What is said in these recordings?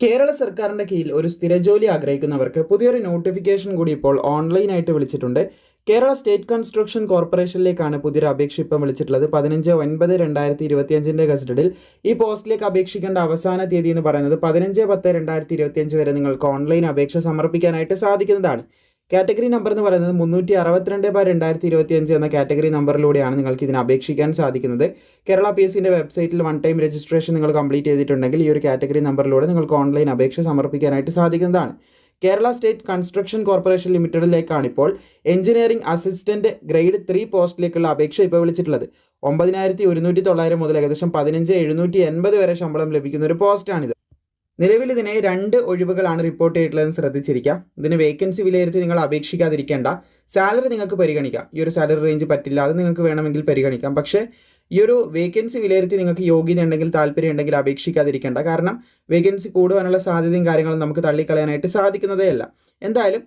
കേരള സർക്കാരിന്റെ കീഴിൽ ഒരു സ്ഥിരജോലി ആഗ്രഹിക്കുന്നവർക്ക് പുതിയൊരു നോട്ടിഫിക്കേഷൻ കൂടി ഇപ്പോൾ ഓൺലൈനായിട്ട് വിളിച്ചിട്ടുണ്ട്. കേരള സ്റ്റേറ്റ് കൺസ്ട്രക്ഷൻ കോർപ്പറേഷനിലേക്കാണ് പുതിയൊരു അപേക്ഷ ഇപ്പം വിളിച്ചിട്ടുള്ളത്. പതിനഞ്ച് ഒൻപത് രണ്ടായിരത്തി ഇരുപത്തിയഞ്ചിന്റെ ഗസറ്റഡിൽ ഈ പോസ്റ്റിലേക്ക് അപേക്ഷിക്കേണ്ട അവസാന തീയതി എന്ന് പറയുന്നത് പതിനഞ്ച് പത്ത് രണ്ടായിരത്തി ഇരുപത്തിയഞ്ച് വരെ നിങ്ങൾക്ക് ഓൺലൈൻ അപേക്ഷ സമർപ്പിക്കാനായിട്ട് സാധിക്കുന്നതാണ്. കാറ്റഗറി നമ്പർ എന്ന് പറയുന്നത് മുന്നൂറ്റി അറുപത്തിരണ്ട് ബാർ രണ്ടായിരത്തി ഇരുപത്തി അഞ്ച് എന്ന കാറ്റഗറി നമ്പറിലൂടെയാണ് നിങ്ങൾക്ക് ഇതിന് അപേക്ഷിക്കാൻ സാധിക്കുന്നത്. കേരള പി എസ് സിന്റെ വെബ്സൈറ്റിൽ വൺ ടൈം രജിസ്ട്രേഷൻ നിങ്ങൾ കംപ്ലീറ്റ് ചെയ്തിട്ടുണ്ടെങ്കിൽ ഈ ഒരു കാറ്റഗറി നമ്പറിലൂടെ നിങ്ങൾക്ക് ഓൺലൈൻ അപേക്ഷ സമർപ്പിക്കാനായിട്ട് സാധിക്കുന്നതാണ്. കേരള സ്റ്റേറ്റ് കൺസ്ട്രക്ഷൻ കോർപ്പറേഷൻ ലിമിറ്റഡിലേക്കാണ് ഇപ്പോൾ എഞ്ചിനീയറിംഗ് അസിസ്റ്റന്റ് ഗ്രേഡ് ത്രീ പോസ്റ്റിലേക്കുള്ള അപേക്ഷ ഇപ്പോൾ വിളിച്ചിട്ടുള്ളത്. ഒമ്പതിനായിരത്തി ഒരുന്നൂറ്റി തൊള്ളായിരം മുതൽ ഏകദേശം പതിനഞ്ച് എഴുന്നൂറ്റി എൺപത് വരെ ശമ്പളം ലഭിക്കുന്ന ഒരു പോസ്റ്റാണിത് നിലവിൽ ഇതിനെ രണ്ട് ഒഴിവുകളാണ് റിപ്പോർട്ട് ചെയ്തിട്ടുള്ളതെന്ന് ശ്രദ്ധിച്ചിരിക്കാം. ഇതിന് വേക്കൻസി വിലയിരുത്തി നിങ്ങൾ അപേക്ഷിക്കാതിരിക്കേണ്ട. സാലറി നിങ്ങൾക്ക് പരിഗണിക്കാം. ഈ ഒരു സാലറി റേഞ്ച് പറ്റില്ല. അത് നിങ്ങൾക്ക് വേണമെങ്കിൽ പരിഗണിക്കാം. പക്ഷേ ഈ ഒരു വേക്കൻസി വിലയിരുത്തി നിങ്ങൾക്ക് യോഗ്യത ഉണ്ടെങ്കിൽ താല്പര്യം ഉണ്ടെങ്കിൽ അപേക്ഷിക്കാതിരിക്കേണ്ട. കാരണം വേക്കൻസി കൂടുവാനുള്ള സാധ്യതയും കാര്യങ്ങളും നമുക്ക് തള്ളിക്കളയാനായിട്ട് സാധിക്കുന്നതേ അല്ല. എന്തായാലും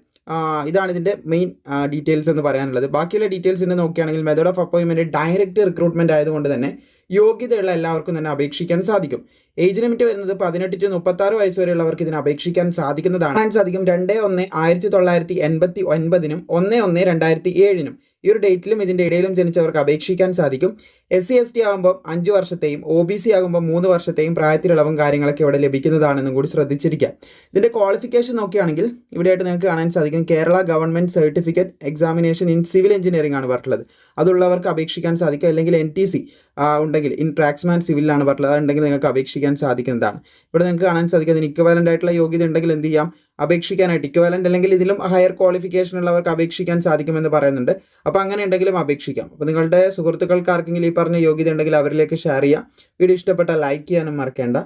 ഇതാണ് ഇതിന്റെ മെയിൻ ഡീറ്റെയിൽസ് എന്ന് പറയാനുള്ളത്. ബാക്കിയുള്ള ഡീറ്റെയിൽസ് ഇന്ന് നോക്കുകയാണെങ്കിൽ മെത്തേഡ് ഓഫ് അപ്പോയിൻമെന്റ് ഡയറക്റ്റ് റിക്രൂട്ട്മെന്റ് ആയതുകൊണ്ട് തന്നെ യോഗ്യതയുള്ള എല്ലാവർക്കും തന്നെ അപേക്ഷിക്കാൻ സാധിക്കും. ഏജ് ലിമിറ്റ് വരുന്നത് പതിനെട്ട് ടു മുപ്പത്താറ് വയസ്സ് വരെയുള്ളവർക്ക് ഇതിന് അപേക്ഷിക്കാൻ സാധിക്കുന്നതാണ്. സാധിക്കും രണ്ട് ഒന്ന് ആയിരത്തി തൊള്ളായിരത്തി എൺപത്തി ഒൻപതിനും ഒന്ന് ഒന്ന് രണ്ടായിരത്തി ഏഴിനും. ഈ ഒരു ഡേറ്റിലും ഇതിന്റെ ഇടയിലും ജനിച്ചവർക്ക് അപേക്ഷിക്കാൻ സാധിക്കും. എസ് സി എസ് ടി ആകുമ്പോൾ അഞ്ച് വർഷത്തെയും ഒ ബി സി ആകുമ്പോൾ മൂന്ന് വർഷത്തെയും പ്രായത്തിലിളവും കാര്യങ്ങളൊക്കെ ഇവിടെ ലഭിക്കുന്നതാണെന്നും കൂടി ശ്രദ്ധിച്ചിരിക്കുക ഇതിന്റെ ക്വാളിഫിക്കേഷൻ നോക്കുകയാണെങ്കിൽ ഇവിടെയായിട്ട് നിങ്ങൾക്ക് കാണാൻ സാധിക്കും Kerala government certificate examination in civil engineering ആണ് പറഞ്ഞിട്ടുള്ളത്. അതുള്ളവർക്ക് അപേക്ഷിക്കാൻ സാധിക്കും. അല്ലെങ്കിൽ എൻ ടി സി ഉണ്ടെങ്കിൽ ഇൻ ട്രാക്സ്മാൻ സിവിലാണ് പറഞ്ഞിട്ടുള്ളത്. അതുണ്ടെങ്കിൽ നിങ്ങൾക്ക് അപേക്ഷിക്കാൻ സാധിക്കുന്നതാണ്. ഇവിടെ നിങ്ങൾക്ക് കാണാൻ സാധിക്കും. അതിന് ഇക്വലന്റ് ആയിട്ടുള്ള യോഗ്യത ഉണ്ടെങ്കിൽ എന്ത് ചെയ്യാം? അപേക്ഷിക്കാനായിട്ട് ഇക്വലന്റ് അല്ലെങ്കിൽ ഇതിലും ഹയർ ക്വാളിഫിക്കേഷൻ ഉള്ളവർക്ക് അപേക്ഷിക്കാൻ സാധിക്കുമെന്ന് പറയുന്നുണ്ട്. അപ്പോൾ അങ്ങനെ ഉണ്ടെങ്കിലും അപേക്ഷിക്കാം. അപ്പോൾ നിങ്ങളുടെ സുഹൃത്തുക്കൾക്ക് ആർക്കെങ്കിലും ഈ പറഞ്ഞ യോഗ്യത ഉണ്ടെങ്കിൽ അവരിലേക്ക് ഷെയർ ചെയ്യാം. വീഡിയോ ഇഷ്ടപ്പെട്ട ലൈക്ക് ചെയ്യാനും മറക്കേണ്ട.